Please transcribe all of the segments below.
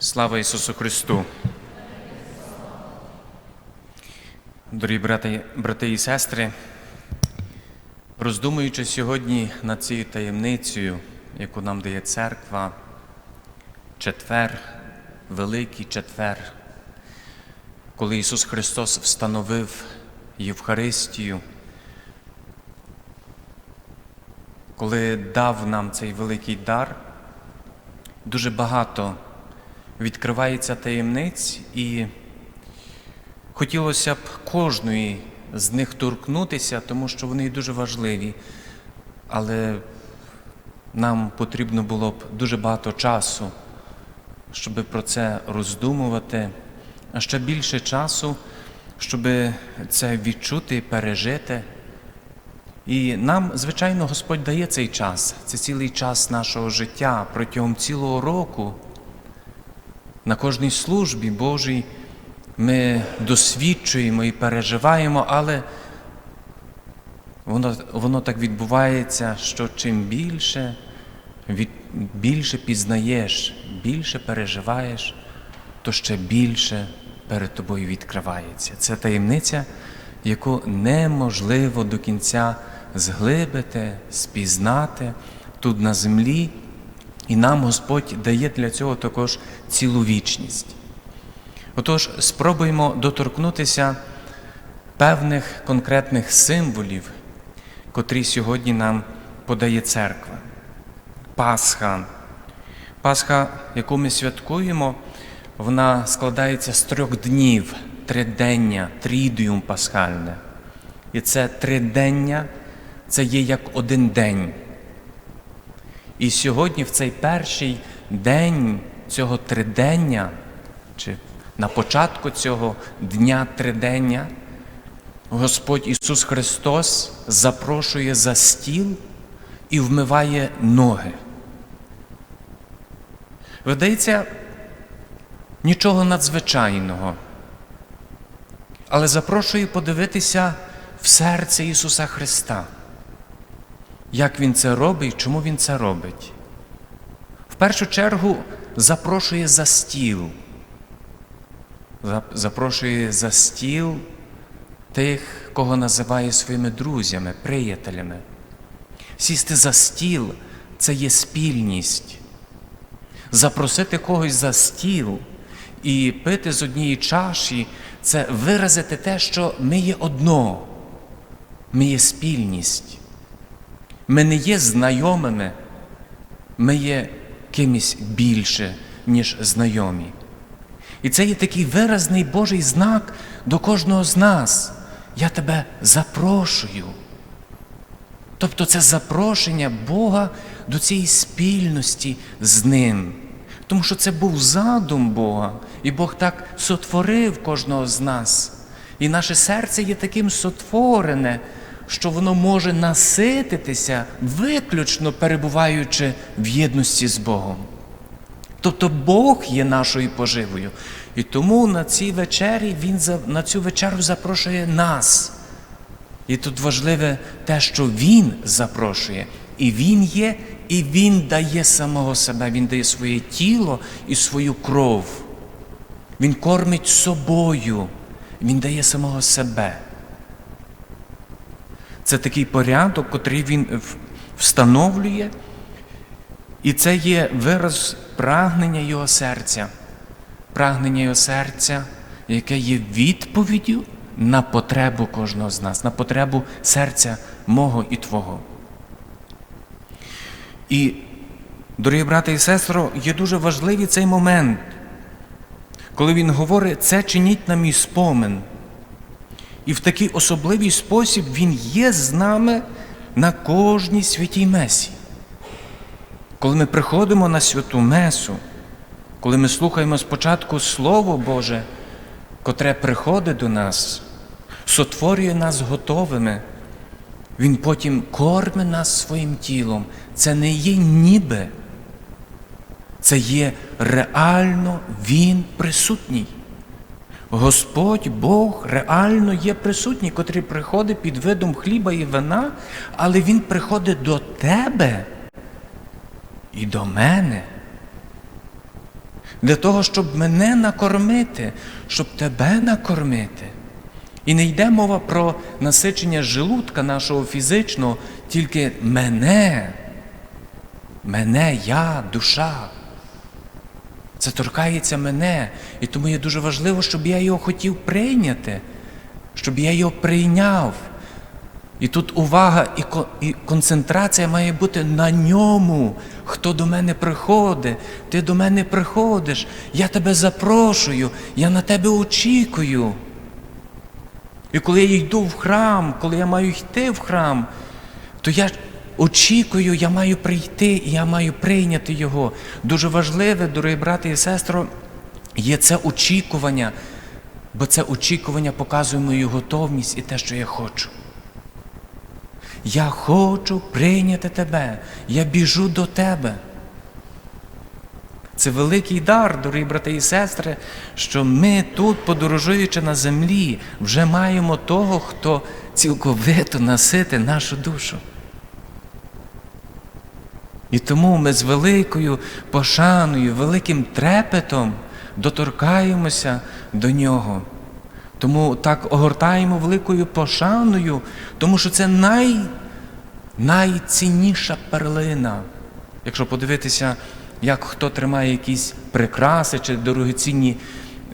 Слава Ісусу Христу! Дорогі брати, брати і сестри, роздумуючи сьогодні над цією таємницею, яку нам дає церква, четвер, Великий четвер, коли Ісус Христос встановив Євхаристію, коли дав нам цей великий дар, дуже багато відкривається таємниць, і хотілося б кожної з них торкнутися, тому що вони дуже важливі. Але нам потрібно було б дуже багато часу, щоб про це роздумувати, а ще більше часу, щоб це відчути, пережити. І нам, звичайно, Господь дає цей час. Це цілий час нашого життя протягом цілого року. На кожній службі Божій ми досвідчуємо і переживаємо, але воно, воно так відбувається, що чим більше, від, більше пізнаєш, більше переживаєш, то ще більше перед тобою відкривається. Це таємниця, яку неможливо до кінця зглибити, спізнати тут на землі. І нам Господь дає для цього також цілу вічність. Отож, спробуємо доторкнутися певних конкретних символів, котрі сьогодні нам подає церква. Пасха. Пасха, яку ми святкуємо, вона складається з трьох днів, тридення, трідіум пасхальне. І це тридення, це є як один день. І сьогодні, в цей перший день цього тридення, чи на початку цього дня тридення, Господь Ісус Христос запрошує за стіл і вмиває ноги. Видається, нічого надзвичайного, але запрошує подивитися в серце Ісуса Христа. Як Він це робить, чому Він це робить? В першу чергу запрошує за стіл. Запрошує за стіл тих, кого називає своїми друзями, приятелями. Сісти за стіл це є спільність. Запросити когось за стіл і пити з однієї чаші це виразити те, що ми є одно, ми є спільність. Ми не є знайомими, ми є кимось більше, ніж знайомі. І це є такий виразний Божий знак до кожного з нас. Я тебе запрошую. Тобто це запрошення Бога до цієї спільності з Ним. Тому що це був задум Бога, і Бог так сотворив кожного з нас. І наше серце є таким сотворене, що воно може насититися, виключно перебуваючи в єдності з Богом. Тобто Бог є нашою поживою. І тому на цій вечері Він на цю вечеру запрошує нас. І тут важливе те, що Він запрошує. І Він є, і Він дає самого себе, Він дає своє тіло і свою кров. Він кормить собою, Він дає самого себе. Це такий порядок, котрий він встановлює, і це є вираз прагнення його серця, прагнення його серця, яке є відповіддю на потребу кожного з нас, на потребу серця мого і Твого. І, дорогі брати і сестри, є дуже важливий цей момент, коли він говорить, це чиніть на мій спомин. І в такий особливий спосіб Він є з нами на кожній святій месі. Коли ми приходимо на святу Месу, коли ми слухаємо спочатку Слово Боже, котре приходить до нас, сотворює нас готовими, Він потім корме нас своїм тілом. Це не є ніби, це є реально Він присутній. Господь Бог реально є присутній, котрий приходить під видом хліба і вина, але Він приходить до тебе і до мене. для того, щоб мене накормити, щоб тебе накормити. І не йде мова про насичення желудка нашого фізичного, тільки мене, мене, я, душа. Це торкається мене. І тому є дуже важливо, щоб я його хотів прийняти, щоб я його прийняв. І тут увага і концентрація має бути на ньому. Хто до мене приходить, ти до мене приходиш, я тебе запрошую, я на тебе очікую. І коли я йду в храм, коли я маю йти в храм, то я очікую, я маю прийти і я маю прийняти його. Дуже важливе, дорогі брати і сестри, є це очікування, бо це очікування показує мою готовність і те, що я хочу. Я хочу прийняти тебе, я біжу до тебе. Це великий дар, дорогі брати і сестри, що ми тут, подорожуючи на землі, вже маємо того, хто цілковито насити нашу душу. І тому ми з великою пошаною, великим трепетом доторкаємося до нього. Тому так огортаємо великою пошаною, тому що це най, найцінніша перлина. Якщо подивитися, як хто тримає якісь прикраси чи дорогоцінні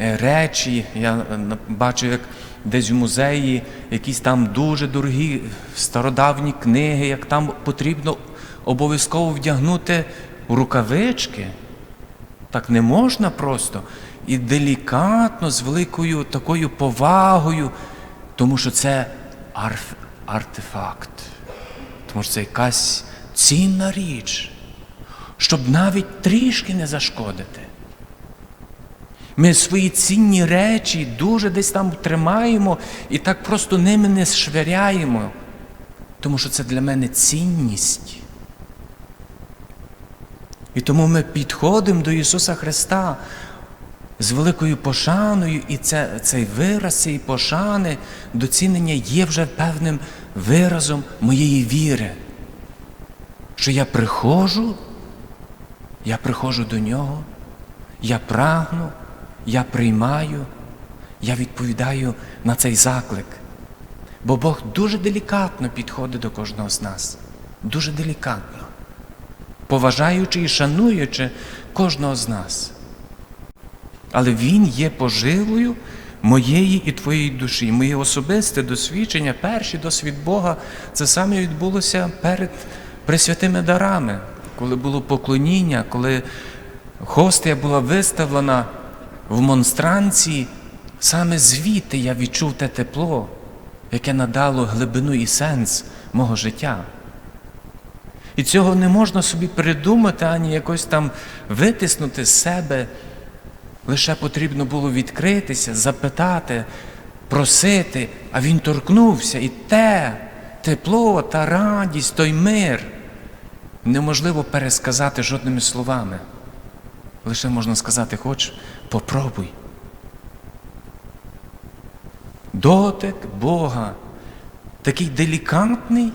е, речі, я е, бачу, як десь в музеї якісь там дуже дорогі стародавні книги, як там потрібно обов'язково вдягнути рукавички. Так не можна просто. І делікатно, з великою такою повагою, тому що це арф, артефакт, тому що це якась цінна річ, щоб навіть трішки не зашкодити. Ми свої цінні речі дуже десь там тримаємо і так просто ними не швиряємо, тому що це для мене цінність. І тому ми підходимо до Ісуса Христа з великою пошаною, і це, цей вираз цієї пошани, доцінення є вже певним виразом моєї віри. Що я приходжу, я приходжу до нього, я прагну, я приймаю, я відповідаю на цей заклик. Бо Бог дуже делікатно підходить до кожного з нас. Дуже делікатно поважаючи і шануючи кожного з нас. Але Він є поживою моєї і твоєї душі. Моє особисте досвідчення, перший досвід Бога, це саме відбулося перед пресвятими дарами, коли було поклоніння, коли гостя була виставлена в монстранці, саме звідти я відчув те тепло, яке надало глибину і сенс мого життя. І цього не можна собі придумати, ані якось там витиснути з себе. Лише потрібно було відкритися, запитати, просити, а він торкнувся. І те тепло, та радість, той мир неможливо пересказати жодними словами. Лише можна сказати, хоч попробуй. Дотик Бога такий делікатний,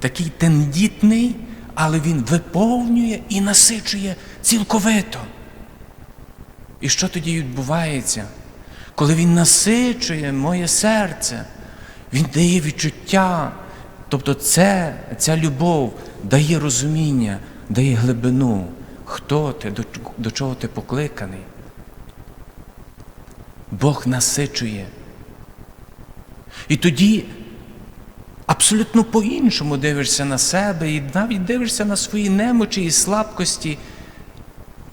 такий тендітний, але він виповнює і насичує цілковито. І що тоді відбувається? Коли він насичує моє серце, він дає відчуття, тобто це, ця любов дає розуміння, дає глибину, хто ти, до, до чого ти покликаний. Бог насичує. І тоді абсолютно по-іншому дивишся на себе і навіть дивишся на свої немочі і слабкості,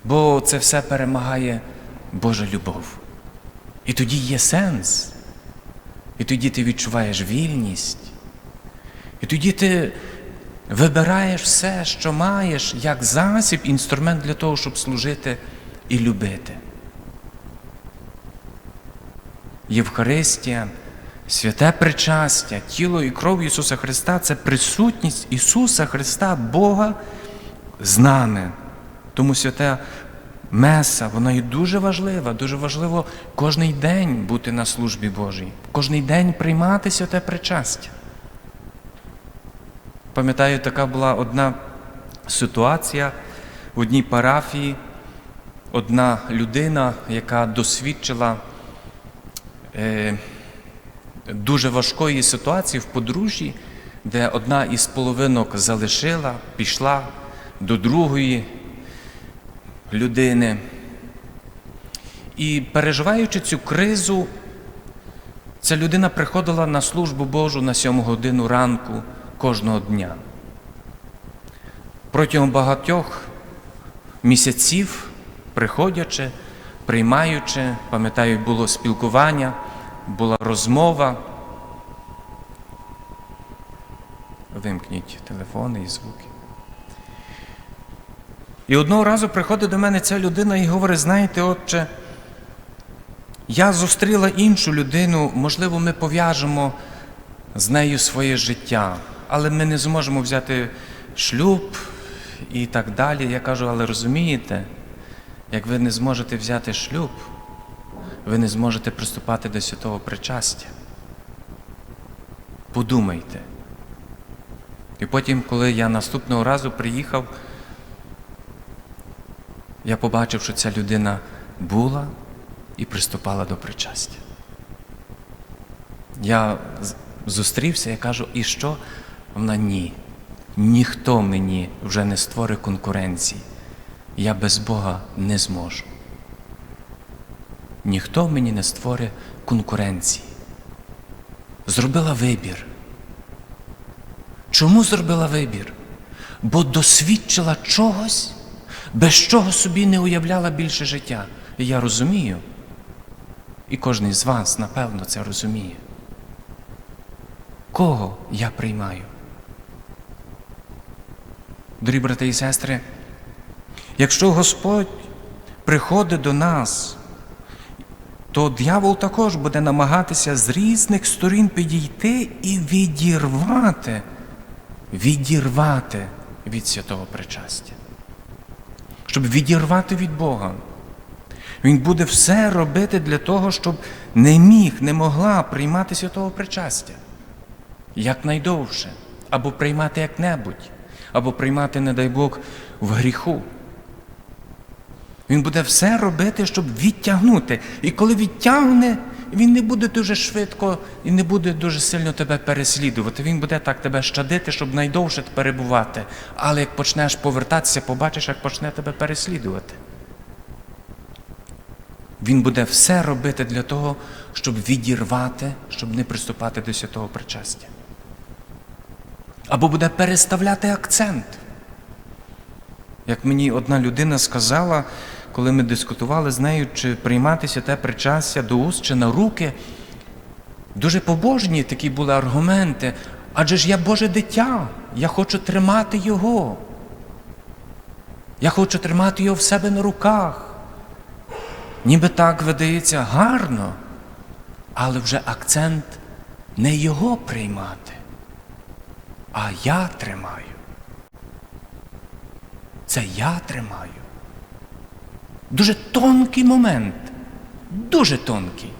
бо це все перемагає Божа любов. І тоді є сенс. І тоді ти відчуваєш вільність. І тоді ти вибираєш все, що маєш, як засіб, інструмент для того, щоб служити і любити. Євхаристія, святе причастя, тіло і кров Ісуса Христа це присутність Ісуса Христа, Бога з нами. Тому свята Меса, вона є дуже важлива, дуже важливо кожний день бути на службі Божій, кожний день приймати святе причастя. Пам'ятаю, така була одна ситуація в одній парафії, одна людина, яка досвідчила е, дуже важкої ситуації в подружжі, де одна із половинок залишила, пішла до другої людини. І переживаючи цю кризу, ця людина приходила на службу Божу на сьому годину ранку кожного дня. Протягом багатьох місяців, приходячи, приймаючи, пам'ятаю, було спілкування, була розмова. Вимкніть телефони і звуки. І одного разу приходить до мене ця людина і говорить: знаєте, отче, я зустріла іншу людину, можливо, ми пов'яжемо з нею своє життя, але ми не зможемо взяти шлюб і так далі. Я кажу, але розумієте, як ви не зможете взяти шлюб, ви не зможете приступати до святого причастя. Подумайте. І потім, коли я наступного разу приїхав, я побачив, що ця людина була і приступала до причастя. Я зустрівся і кажу, і що? Вона ні. Ніхто мені вже не створить конкуренції. Я без Бога не зможу. Ніхто мені не створить конкуренції. Зробила вибір. Чому зробила вибір? Бо досвідчила чогось, без чого собі не уявляла більше життя. І я розумію. І кожен з вас, напевно, це розуміє. Кого я приймаю? Дорогі брати і сестри, якщо Господь приходить до нас, то дьявол також буде намагатися з різних сторін підійти і відірвати, відірвати від святого причастя, щоб відірвати від Бога. Він буде все робити для того, щоб не міг, не могла приймати святого причастя якнайдовше, або приймати як-небудь, або приймати, не дай Бог, в гріху. Він буде все робити, щоб відтягнути. І коли відтягне, він не буде дуже швидко і не буде дуже сильно тебе переслідувати. Він буде так тебе щадити, щоб найдовше перебувати. Але як почнеш повертатися, побачиш, як почне тебе переслідувати. Він буде все робити для того, щоб відірвати, щоб не приступати до святого причастя. Або буде переставляти акцент. Як мені одна людина сказала, коли ми дискутували з нею, чи приймати святе причастя до уст чи на руки, дуже побожні такі були аргументи. Адже ж я Боже дитя, я хочу тримати його. Я хочу тримати його в себе на руках. Ніби так видається гарно, але вже акцент не його приймати, а я тримаю. Це я тримаю. Дуже тонкий момент, дуже тонкий.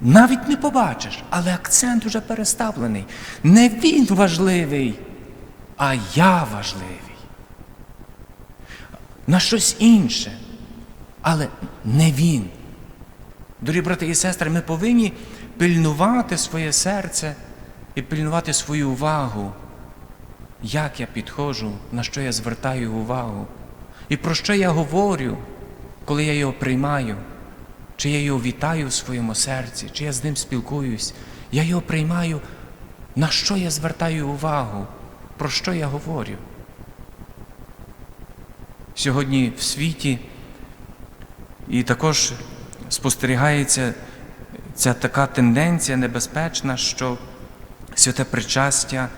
Навіть не побачиш, але акцент вже переставлений. Не він важливий, а я важливий. На щось інше але не він. Дорогі брати і сестри, ми повинні пильнувати своє серце і пильнувати свою увагу, як я підходжу, на що я звертаю увагу, і про що я говорю, коли я його приймаю, чи я його вітаю в своєму серці, чи я з ним спілкуюсь. Я його приймаю, на що я звертаю увагу, про що я говорю. Сьогодні в світі і також спостерігається ця така тенденція небезпечна, що святе причастя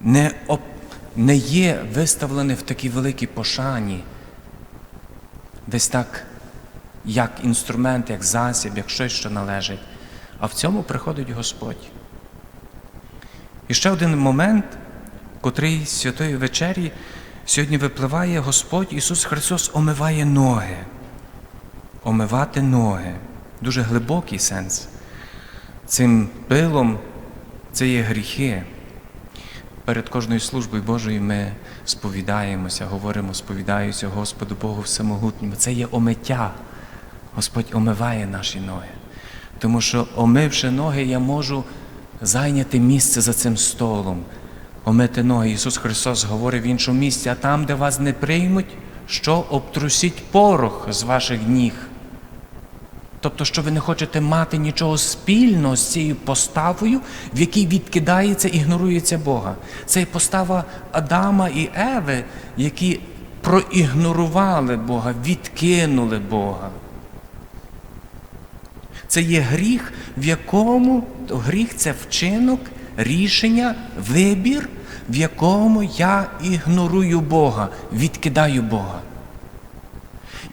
не, об, не є виставлене в такій великій пошані, десь так, як інструмент, як засіб, як щось, що належить. А в цьому приходить Господь. І ще один момент, котрий з Святої вечері сьогодні випливає Господь Ісус Христос омиває ноги. Омивати ноги. Дуже глибокий сенс. Цим пилом це є гріхи. Перед кожною службою Божою ми сповідаємося, говоримо, сповідаюся Господу Богу Всемогутньому. Це є омиття. Господь омиває наші ноги. Тому що, омивши ноги, я можу зайняти місце за цим столом, омити ноги. Ісус Христос говорить в іншому місці, а там, де вас не приймуть, що обтрусіть порох з ваших ніг. Тобто, що ви не хочете мати нічого спільного з цією поставою, в якій відкидається, ігнорується Бога. Це є постава Адама і Еви, які проігнорували Бога, відкинули Бога. Це є гріх, в якому гріх це вчинок, рішення, вибір, в якому я ігнорую Бога, відкидаю Бога.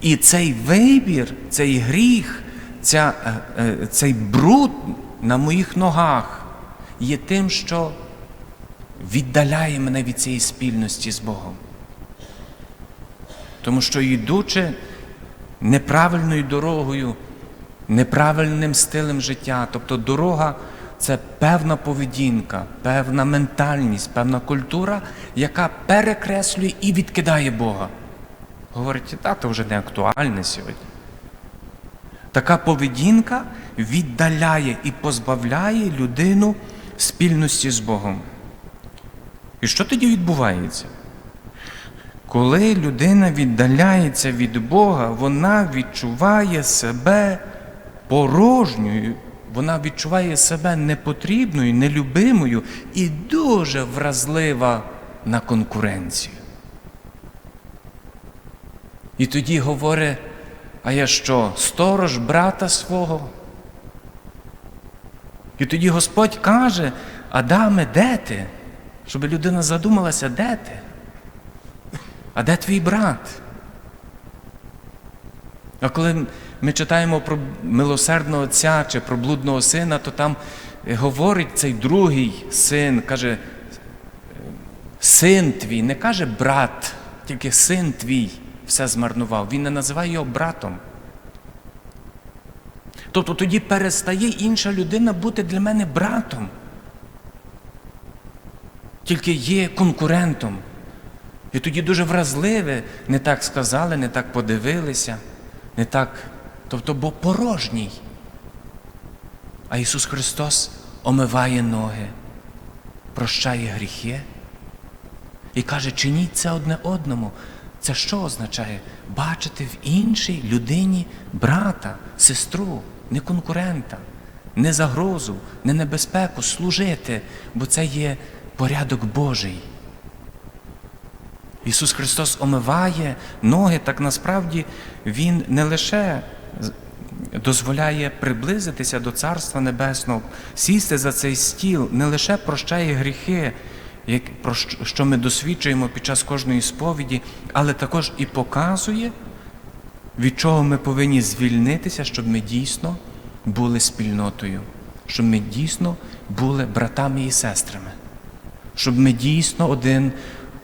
І цей вибір, цей гріх, ця, е, е, цей бруд на моїх ногах є тим, що віддаляє мене від цієї спільності з Богом. Тому що йдучи неправильною дорогою, неправильним стилем життя, тобто дорога це певна поведінка, певна ментальність, певна культура, яка перекреслює і відкидає Бога. Говорить, та то вже не актуальне сьогодні. Така поведінка віддаляє і позбавляє людину спільності з Богом. І що тоді відбувається? Коли людина віддаляється від Бога, вона відчуває себе порожньою, вона відчуває себе непотрібною, нелюбимою і дуже вразлива на конкуренцію. І тоді говорить, а я що, сторож брата свого? І тоді Господь каже, Адаме, де ти? Щоб людина задумалася, де ти? А де твій брат? А коли ми читаємо про милосердного отця чи про блудного сина, то там говорить цей другий син, каже, син твій, не каже брат, тільки син твій все змарнував. Він не називає його братом. Тобто тоді перестає інша людина бути для мене братом, тільки є конкурентом. І тоді дуже вразливе, не так сказали, не так подивилися, не так, тобто, бо порожній. А Ісус Христос омиває ноги, прощає гріхи і каже, чиніть це одне одному. Це що означає? Бачити в іншій людині брата, сестру, не конкурента, не загрозу, не небезпеку, служити, бо це є порядок Божий. Ісус Христос омиває ноги, так насправді Він не лише дозволяє приблизитися до Царства Небесного, сісти за цей стіл, не лише прощає гріхи, про що ми досвідчуємо під час кожної сповіді, але також і показує, від чого ми повинні звільнитися, щоб ми дійсно були спільнотою, щоб ми дійсно були братами і сестрами, щоб ми дійсно один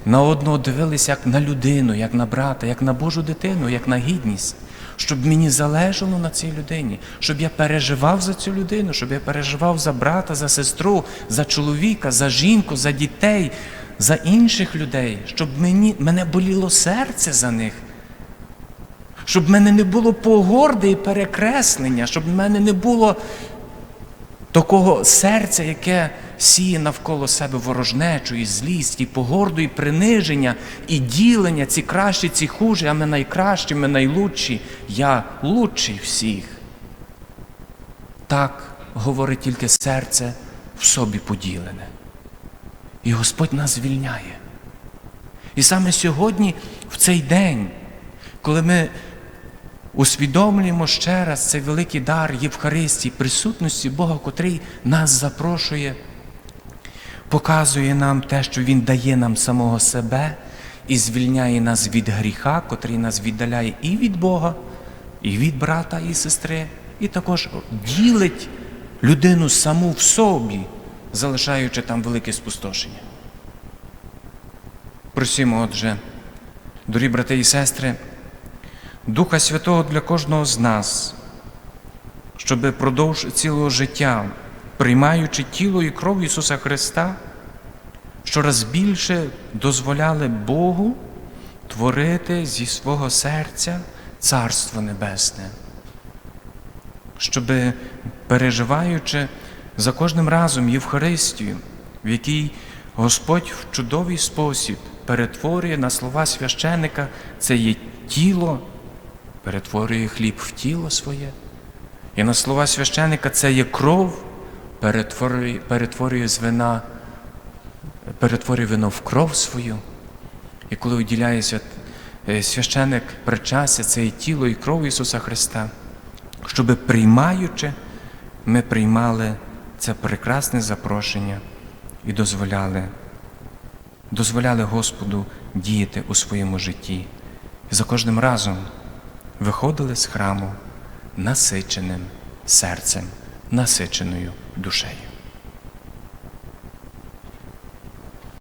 на одного дивилися як на людину, як на брата, як на Божу дитину, як на гідність, щоб мені залежало на цій людині, щоб я переживав за цю людину, щоб я переживав за брата, за сестру, за чоловіка, за жінку, за дітей, за інших людей, щоб мені, мене боліло серце за них. Щоб в мене не було погорди і перекреслення, щоб в мене не було такого серця, яке сіє навколо себе ворожнечу, і злість, і погорду, і приниження, і ділення, ці кращі, ці хужі, а ми найкращі, ми найлучші, я лучший всіх. Так говорить тільки серце в собі поділене. І Господь нас звільняє. І саме сьогодні, в цей день, коли ми усвідомлюємо ще раз цей великий дар Євхаристії, присутності Бога, котрий нас запрошує, показує нам те, що Він дає нам самого себе і звільняє нас від гріха, котрий нас віддаляє і від Бога, і від брата і сестри, і також ділить людину саму в собі, залишаючи там велике спустошення. Просимо, отже, дорогі брати і сестри, Духа Святого для кожного з нас, щоб продовж цілого життя, приймаючи тіло і кров Ісуса Христа, щораз більше дозволяли Богу творити зі свого серця Царство Небесне, щоб переживаючи за кожним разом Євхаристію, в якій Господь в чудовий спосіб перетворює на слова священика це є тіло, перетворює хліб в тіло своє. І на слова священика це є кров, перетворює, перетворює з вина, перетворює вино в кров свою. І коли уділяється е, священик причастя, це є тіло і кров Ісуса Христа, щоб приймаючи, ми приймали це прекрасне запрошення і дозволяли, дозволяли Господу діяти у своєму житті. І за кожним разом виходили з храму насиченим серцем, насиченою душею.